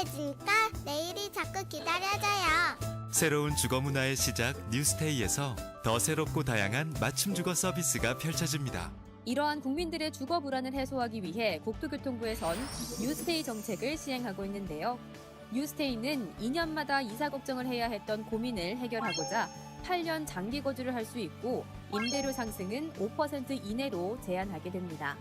익숙해지니까 내일이 자꾸 기다려져요. 새로운 주거 문화의 시작 뉴스테이에서 더 새롭고 다양한 맞춤 주거 서비스가 펼쳐집니다. 이러한 국민들의 주거 불안을 해소하기 위해 국토교통부에선 뉴스테이 정책을 시행하고 있는데요. 뉴스테이는 2년마다 이사 걱정을 해야 했던 고민을 해결하고자 8년 장기 거주를 할 수 있고 임대료 상승은 5% 이내로 제한하게 됩니다.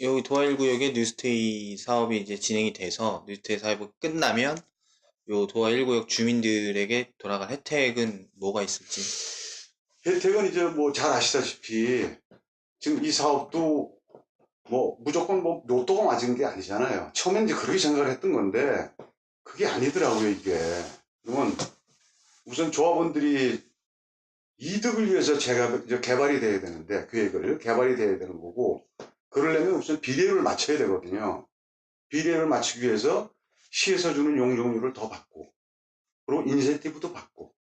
여기 도하1구역에 뉴스테이 사업이 이제 진행이 돼서 뉴스테이 사업이 끝나면 요 도하1구역 주민들에게 돌아갈 혜택은 뭐가 있을지. 혜택은 이제 뭐 잘 아시다시피 지금 이 사업도 뭐 무조건 뭐 로또가 맞은 게 아니잖아요. 처음엔 이제 그렇게 생각을 했던 건데 그게 아니더라고요, 이게. 그러면 우선 조합원들이 이득을 위해서 제가 개발이 돼야 되는데 계획을 개발이 돼야 되는 거고 그러려면 우선 비례율을 맞춰야 되거든요. 비례율을 맞추기 위해서 시에서 주는 용적률을 더 받고 그리고 인센티브도 받고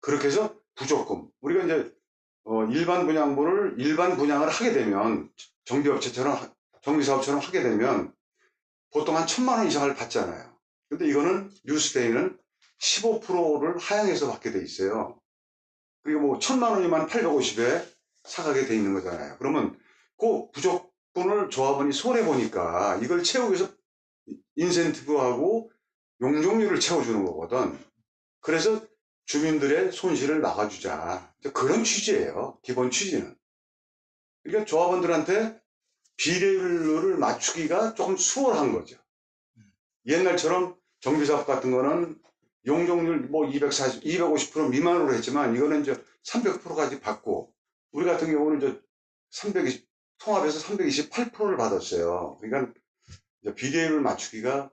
그렇게 해서 부조금 우리가 이제 어, 일반 분양부를 일반 분양을 하게 되면 정비업체처럼 하- 정비사업처럼 하게 되면 보통 한 천만 원 이상을 받잖아요. 근데 이거는 뉴스데이는 15%를 하향해서 받게 돼 있어요. 그리고 뭐 천만 원이면 850에 사가게 돼 있는 거잖아요. 그러면 그 부족 분을 조합원이 손해 보니까 이걸 채우기 위해서 인센티브하고 용적률을 채워주는 거거든. 그래서 주민들의 손실을 막아주자. 그런 취지예요. 기본 취지는. 그러니까 조합원들한테 비례율을 맞추기가 조금 수월한 거죠. 옛날처럼 정비사업 같은 거는 용적률 뭐 240, 250% 미만으로 했지만 이거는 이제 300%까지 받고 우리 같은 경우는 이제 320, 통합해서 328%를 받았어요. 그러니까 이제 비례율을 맞추기가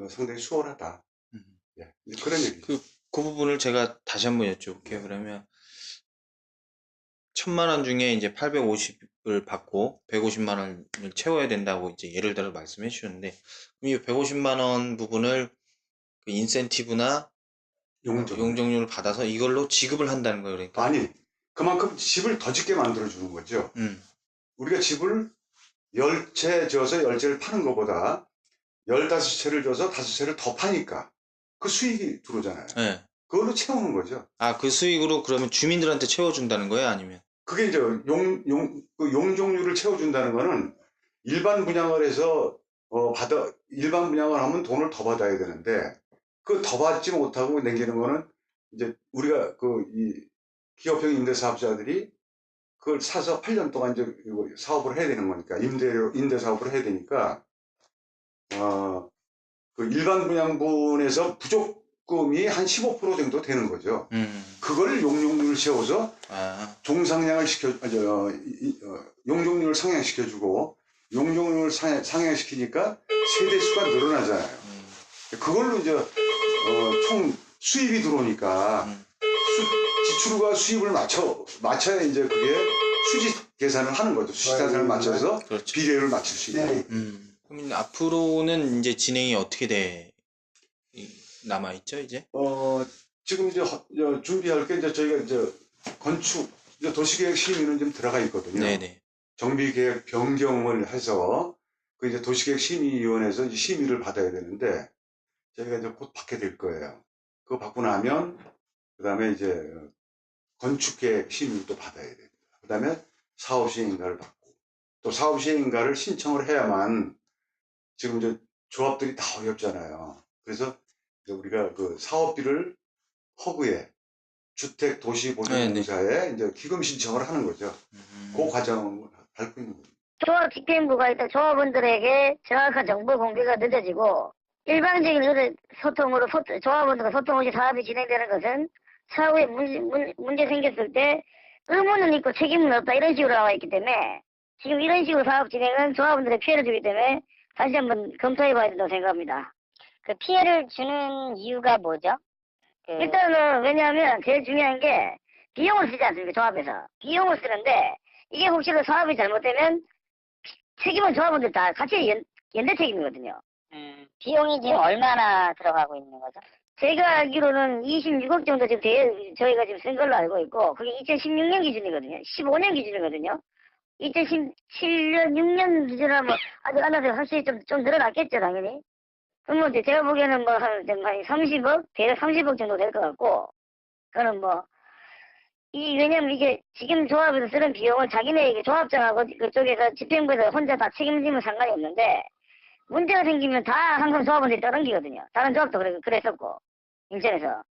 어, 상당히 수월하다. 음. 예, 그런 얘기죠. 그, 그 부분을 제가 다시 한 번 여쭤볼게요. 그러면 천만 원 중에 이제 850을 받고 150만 원을 채워야 된다고 이제 예를 들어 말씀해 주셨는데 이 150만 원 부분을 그 인센티브나 용적. 용적률을 받아서 이걸로 지급을 한다는 거예요. 그러니까. 아니, 그만큼 집을 더 짓게 만들어 주는 거죠. 음. 우리가 집을 10채 지어서 10채를 파는 것보다 15채를 줘서 5채를 더 파니까 그 수익이 들어오잖아요. 네. 그걸로 채우는 거죠. 아, 그 수익으로 그러면 주민들한테 채워준다는 거예요? 아니면? 그게 이제 용, 용, 그 용적률을 채워준다는 거는 일반 분양을 해서 어, 받아, 일반 분양을 하면 돈을 더 받아야 되는데 그 더 받지 못하고 남기는 거는 이제 우리가 그 이 기업형 임대사업자들이 그걸 사서 8년 동안 이제 이거 사업을 해야 되는 거니까 임대료 임대 사업을 해야 되니까 어, 그 일반 분양분에서 부족금이 한 15% 정도 되는 거죠. 음. 그걸 용적률을 채워서 아, 종상량을 시켜, 아, 저, 이- 어, 용적률을 상향시켜주고, 용적률을 상- 상향시키니까 세대 수가 늘어나잖아요. 음. 그걸로 이제, 어, 총 수입이 들어오니까, 음. 수- 지출과 수입을 맞춰, 맞춰야 이제 그게 수지 계산을 하는 거죠. 수지 계산을 맞춰서 그렇죠. 비례를 맞출 수 있는. 음. 그럼 앞으로는 이제 진행이 어떻게 돼, 이- 남아 있죠, 이제? 어, 지금 이제 허- 저 준비할 게 이제 저희가 이제 건축, 이제 도시계획 심의는 좀 들어가 있거든요. 네네. 정비계획 변경을 해서 그 이제 도시계획 심의위원회에서 이제 심의를 받아야 되는데 저희가 이제 곧 받게 될 거예요. 그거 받고 나면 그 다음에 이제 건축계획 심의도 받아야 됩니다. 그 다음에 사업시행인가를 받고 또 사업시행인가를 신청을 해야만 지금 이제 조합들이 다 어렵잖아요. 그래서 이제 우리가 그 사업비를 허그에 주택 도시 보증공사에 이제 기금 신청을 하는 거죠. 음. 그 과정을 밟고 있는 거죠. 조합 집행부가 일단 조합원들에게 정확한 정보 공개가 늦어지고 일반적인 그런 소통으로 소, 조합원들과 소통 없이 사업이 진행되는 것은 사후에 문제, 문, 문제 생겼을 때 의무는 있고 책임은 없다 이런 식으로 나와 있기 때문에 지금 이런 식으로 사업 진행은 조합원들의 피해를 주기 때문에 다시 한번 검토해 봐야 된다고 생각합니다. 그 피해를 주는 이유가 뭐죠? 그 일단은 왜냐하면 제일 중요한 게 비용을 쓰지 않습니까 조합에서 비용을 쓰는데 이게 혹시라도 사업이 잘못되면 책임은 조합원들 다 같이 연, 연대 책임이거든요. 음, 비용이 지금 얼마나 들어가고 있는 거죠? 제가 알기로는 26억 정도 지금 대, 저희가 지금 쓴 걸로 알고 있고, 그게 2016년 기준이거든요. 15년 기준이거든요. 2017년, 6년 기준하면 아직 안 와서 확실히 좀, 좀 늘어났겠죠, 당연히. 그럼 뭐, 제가 보기에는 뭐, 한, 한 30억? 대략 30억 정도 될 것 같고, 그는 뭐, 이, 왜냐면 이게 지금 조합에서 쓰는 비용을 자기네 이게 조합장하고 그쪽에서 집행부에서 혼자 다 책임지면 상관이 없는데, 문제가 생기면 다 항상 조합원들이 떠넘기거든요. 다른 조합도 그랬었고, 인천에서.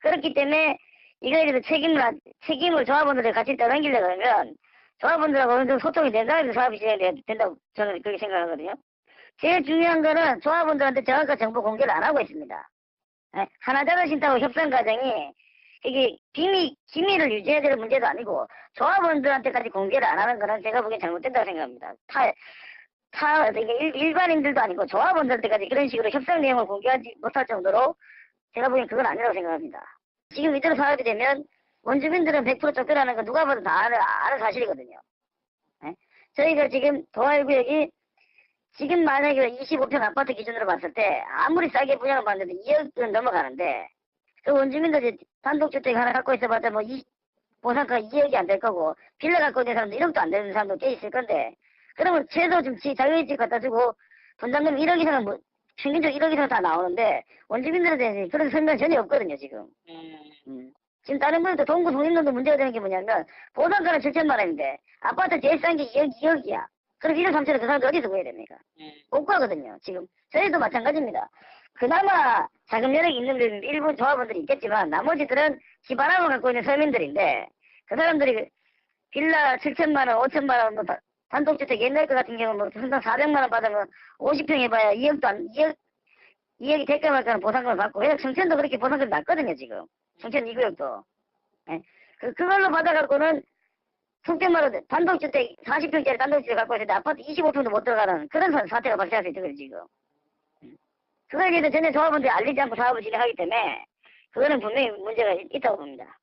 그렇기 때문에 이거에 대해서 책임을, 안- 책임을 조합원들이 같이 떠넘기려고 그러면 조합원들하고 어느 정도 소통이 된다 해서 사업이 진행된다고 저는 그렇게 생각하거든요. 제일 중요한 거는 조합원들한테 정확한 정보 공개를 안 하고 있습니다. 예, 하나자를 신다고 협상 과정이 이게 비밀, 기밀을 유지해야 될 문제도 아니고 조합원들한테까지 공개를 안 하는 거는 제가 보기엔 잘못된다고 생각합니다. 타, 타, 일, 일반인들도 아니고 조합원들한테까지 그런 식으로 협상 내용을 공개하지 못할 정도로 제가 보기엔 그건 아니라고 생각합니다. 지금 이대로 사업이 되면 원주민들은 100% 쫓겨나는 건 누가 봐도 다 아는, 아는 사실이거든요. 예? 저희가 지금 도화일구역이 지금 만약에 25평 아파트 기준으로 봤을 때 아무리 싸게 분양을 받는데 2억은 넘어가는데 그 원주민들이 단독주택 하나 갖고 있어봤자 뭐 이, 보상가 2억이 안 될 거고 빌라 갖고 있는 사람도 1억도 안 되는 사람도 꽤 있을 건데 그러면 최소 좀 지- 자유의집 갖다 주고 분담금 1억 이상은 뭐 평균적으로 1억 이상 다 나오는데 원주민들한테 그런 설명이 전혀 없거든요 지금. 음. 지금 다른 분들도 동구 성인동도 문제가 되는 게 뭐냐면 보상가는 7천만 원인데 아파트 제일 싼 게 2억, 2억이야. 그럼 1억 3천을 그 사람들 어디서 구해야 됩니까? 못 구하거든요 지금. 저희도 마찬가지입니다. 그나마 자금 여력이 있는 분 일부 조합원들이 있겠지만 나머지들은 집 하나만 갖고 있는 서민들인데 그 사람들이 그 빌라 7천만 원, 5천만 원, 뭐 다- 단독주택 옛날 것 같은 경우는 뭐 평당 400만 원 받으면 50평 해봐야 2억도 안, 2억, 2억이 될까 말까는 보상금을 받고 왜냐 청천도 그렇게 보상금이 낮거든요 지금 청천 2구역도 예. 그, 그걸로 받아갖고는 말로 단독주택 40평짜리 단독주택 갖고 있는데 아파트 25평도 못 들어가는 그런 사- 사태가 발생할 수 있거든요 지금 그거에 대해서 전혀 조합원들이 알리지 않고 사업을 진행하기 때문에 그거는 분명히 문제가 있다고 봅니다.